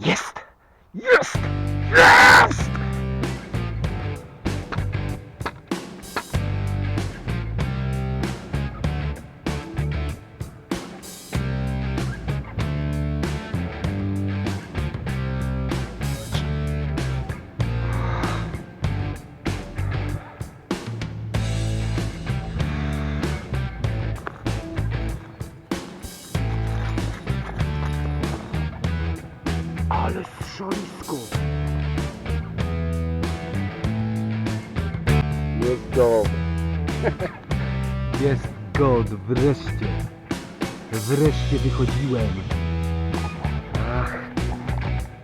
Jest! Jest! Jest! Jest god, wreszcie. Wreszcie wychodziłem. Ach,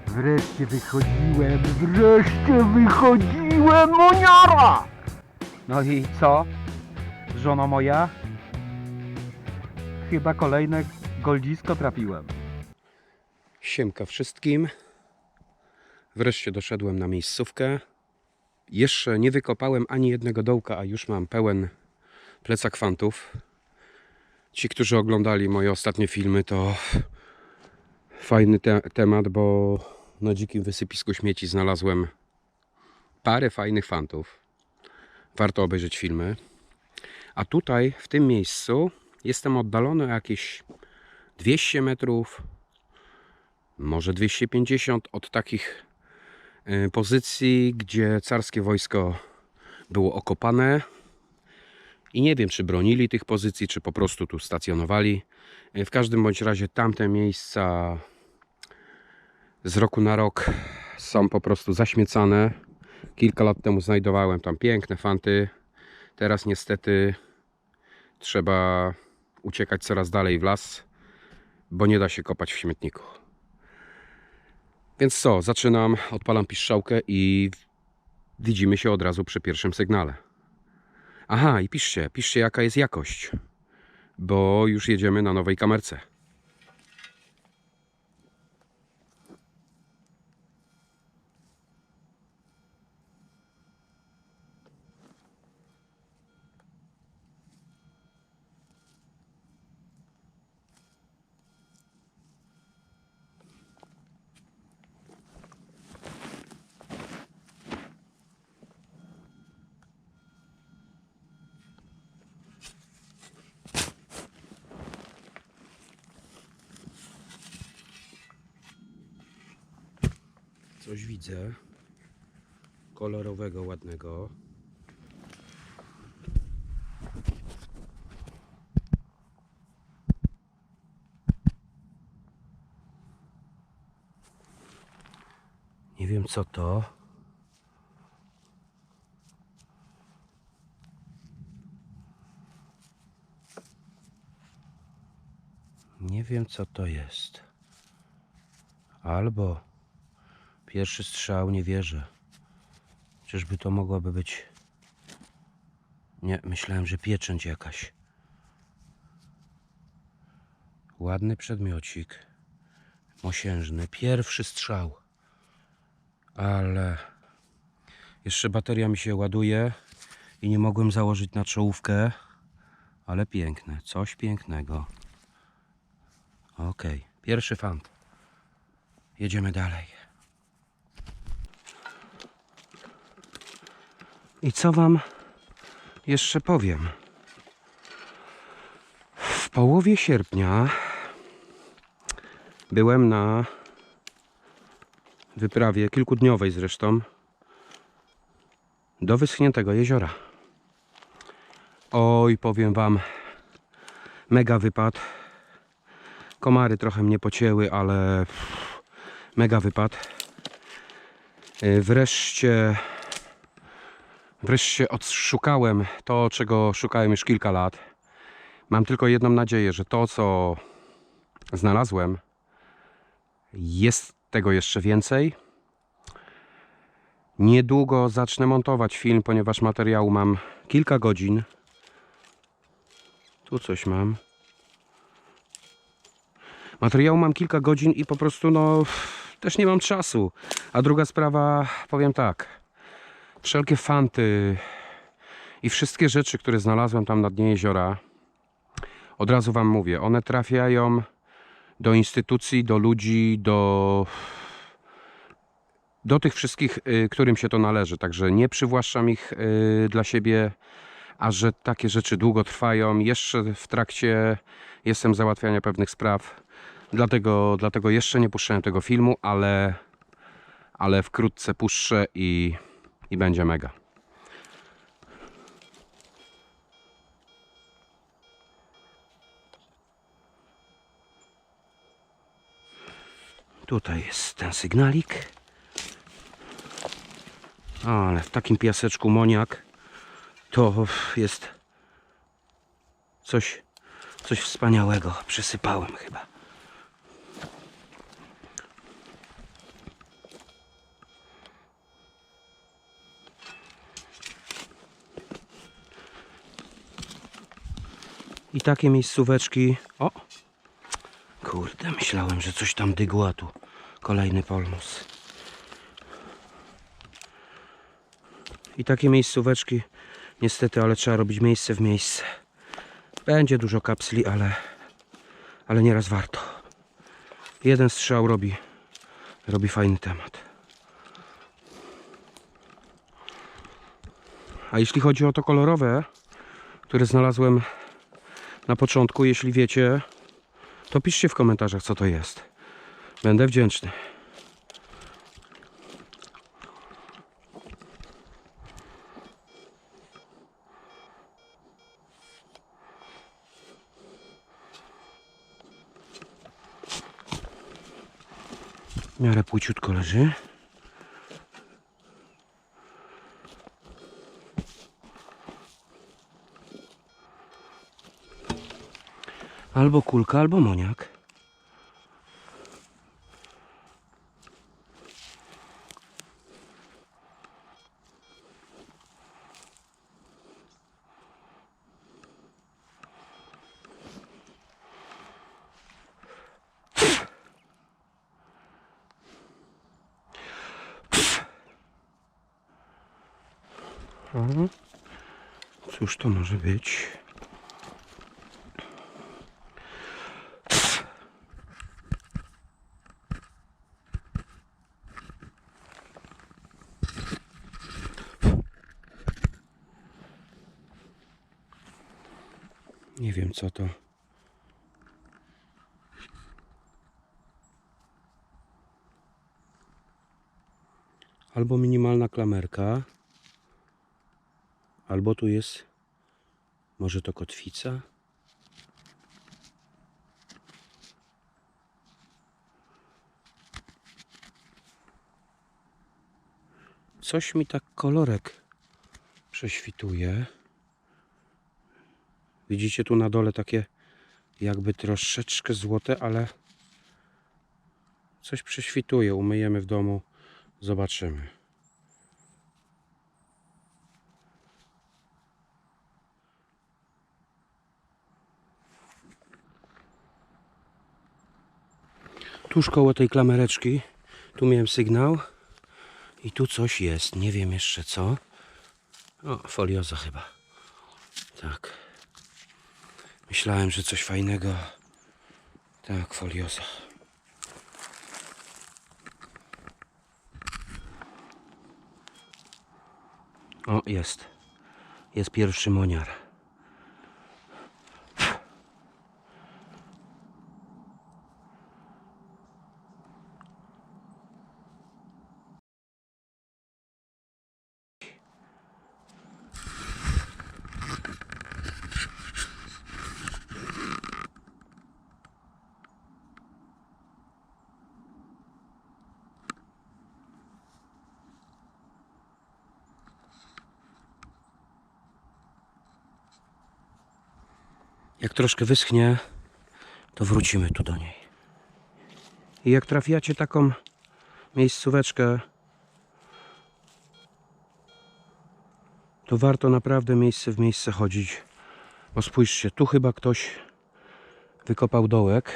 wreszcie wychodziłem, wreszcie wychodziłem, moniara! No i co, żono moja? Chyba kolejne goldzisko trafiłem. Siemka wszystkim. Wreszcie doszedłem na miejscówkę. Jeszcze nie wykopałem ani jednego dołka, a już mam pełen plecak fantów. Ci, którzy oglądali moje ostatnie filmy, to fajny te temat, bo na dzikim wysypisku śmieci znalazłem parę fajnych fantów. Warto obejrzeć filmy. A tutaj, w tym miejscu, jestem oddalony o jakieś 200 metrów, może 250 od takich y, pozycji, gdzie carskie wojsko było okopane. I nie wiem, czy bronili tych pozycji, czy po prostu tu stacjonowali. Y, W każdym bądź razie tamte miejsca z roku na rok są po prostu zaśmiecane. Kilka lat temu znajdowałem tam piękne fanty. Teraz niestety trzeba uciekać coraz dalej w las, bo nie da się kopać w śmietniku. Więc co, zaczynam, odpalam piszczałkę i widzimy się od razu przy pierwszym sygnale. Aha, i piszcie, piszcie jaka jest jakość, bo już jedziemy na nowej kamerce. Coś widzę kolorowego, ładnego. Nie wiem co to. Nie wiem co to jest. Albo Pierwszy strzał nie wierzę. Czyżby to mogłaby być. Nie, myślałem, że pieczęć jakaś. Ładny przedmiocik. Mosiężny. Pierwszy strzał. Ale jeszcze bateria mi się ładuje i nie mogłem założyć na czołówkę. Ale piękne. Coś pięknego. Okej. Pierwszy fant. Jedziemy dalej. I co Wam jeszcze powiem? W połowie sierpnia byłem na wyprawie, kilkudniowej zresztą, do wyschniętego jeziora. Oj, powiem Wam, mega wypad. Komary trochę mnie pocięły, ale mega wypad. Yy, Wreszcie Wreszcie odszukałem to, czego szukałem już kilka lat. Mam tylko jedną nadzieję, że to, co znalazłem, jest tego jeszcze więcej. Niedługo zacznę montować film, ponieważ materiału mam kilka godzin. Tu coś mam. Materiału mam kilka godzin i po prostu no też nie mam czasu. A druga sprawa, powiem tak wszelkie fanty i wszystkie rzeczy, które znalazłem tam na dnie jeziora, od razu Wam mówię, one trafiają do instytucji, do ludzi, do do tych wszystkich, y, którym się to należy. Także nie przywłaszczam ich y, dla siebie, a że takie rzeczy długo trwają. Jeszcze w trakcie jestem załatwiania pewnych spraw. Dlatego, dlatego jeszcze nie puszczałem tego filmu, ale, ale wkrótce puszczę i, i będzie mega. Tutaj jest ten sygnalik. Ale w takim piaseczku moniak to jest coś, coś wspaniałego. Przysypałem chyba. I takie miejscóweczki. O! Kurde, myślałem, że coś tam dygła tu. Kolejny polmus. I takie miejscóweczki, niestety, ale trzeba robić miejsce w miejsce. Będzie dużo kapsli, ale, ale nieraz warto. Jeden strzał robi, robi fajny temat. A jeśli chodzi o to kolorowe, które znalazłem na początku, jeśli wiecie, to piszcie w komentarzach, co to jest. Będę wdzięczny. W miarę płyciutko leży. Albo kulka, albo moniak. Cóż to może być? Nie wiem co to. Albo minimalna klamerka, albo tu jest może to kotwica. Coś mi tak kolorek prześwituje. Widzicie tu na dole takie jakby troszeczkę złote, ale coś prześwituje. Umyjemy w domu, zobaczymy. Tuż koło tej klamereczki, tu miałem sygnał i tu coś jest, nie wiem jeszcze co. O, folioza chyba. Tak. Myślałem, że coś fajnego. Tak, folioza. O, jest. Jest pierwszy moniar. Jak troszkę wyschnie, to wrócimy tu do niej. I jak trafiacie taką miejscóweczkę, to warto naprawdę miejsce w miejsce chodzić. Bo spójrzcie, tu chyba ktoś wykopał dołek.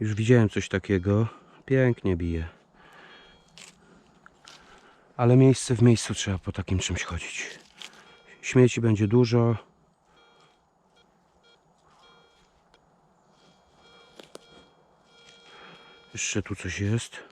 Już widziałem coś takiego. Pięknie bije. Ale miejsce w miejscu trzeba po takim czymś chodzić. Śmieci będzie dużo. Jeszcze tu coś jest.